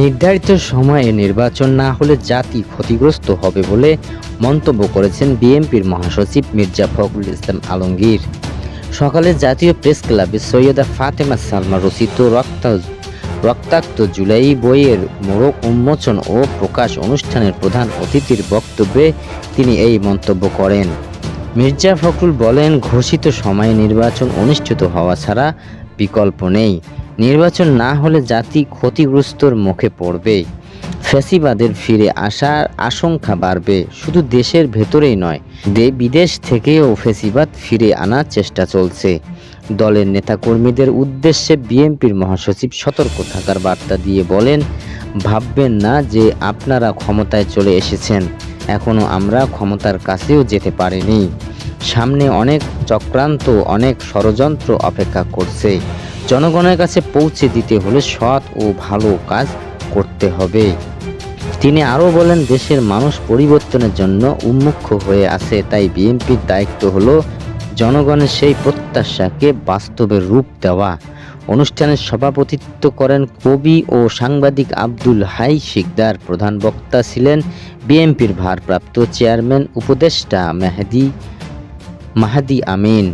নির্ধারিত সময়ে নির্বাচন না হলে জাতি ক্ষতিগ্রস্ত হবে বলে মন্তব্য করেছেন বিএনপির মহাসচিব মির্জা ফখরুল ইসলাম আলমগীর। সকালে জাতীয় প্রেস ক্লাবে সৈয়দা ফাতেমা সালমা রচিত রক্তা রক্তাক্ত জুলাই বইয়ের মোড়ক উন্মোচন ও প্রকাশ অনুষ্ঠানের প্রধান অতিথির বক্তব্যে তিনি এই মন্তব্য করেন। মির্জা ফখরুল বলেন, ঘোষিত সময়ে নির্বাচন অনুষ্ঠিত হওয়া ছাড়া বিকল্প নেই। নির্বাচন না হলে জাতি ক্ষতিগ্রস্তর মুখে পড়বে। ফ্যাসিবাদের ফিরে আসার আশঙ্কা বাড়বে। শুধু দেশের ভেতরেই নয় বিদেশ থেকেও ফ্যাসিবাদ ফিরে আনার চেষ্টা চলছে। দলের নেতাকর্মীদের উদ্দেশ্যে বিএনপির মহাসচিব সতর্ক থাকার বার্তা দিয়ে বলেন, ভাববেন না যে আপনারা ক্ষমতায় চলে এসেছেন। এখনও আমরা ক্ষমতার কাছেও যেতে পারিনি। সামনে অনেক চক্রান্ত, অনেক ষড়যন্ত্র অপেক্ষা করছে। জনগণের কাছে পৌঁছে দিতে হলে সৎ ও ভালো কাজ করতে হবে। তিনি আরও বলেন, দেশের মানুষ পরিবর্তনের জন্য উন্মুখ হয়ে আছে, তাই বিএনপির দায়িত্ব হলো জনগণের সেই প্রত্যাশাকে বাস্তবে রূপ দেওয়া। অনুষ্ঠানে সভাপতিত্ব করেন কবি ও সাংবাদিক আব্দুল হাই শিকদার। প্রধান বক্তা ছিলেন বিএনপির ভারপ্রাপ্ত চেয়ারম্যান উপদেষ্টা মেহেদি মাহাদি আমিন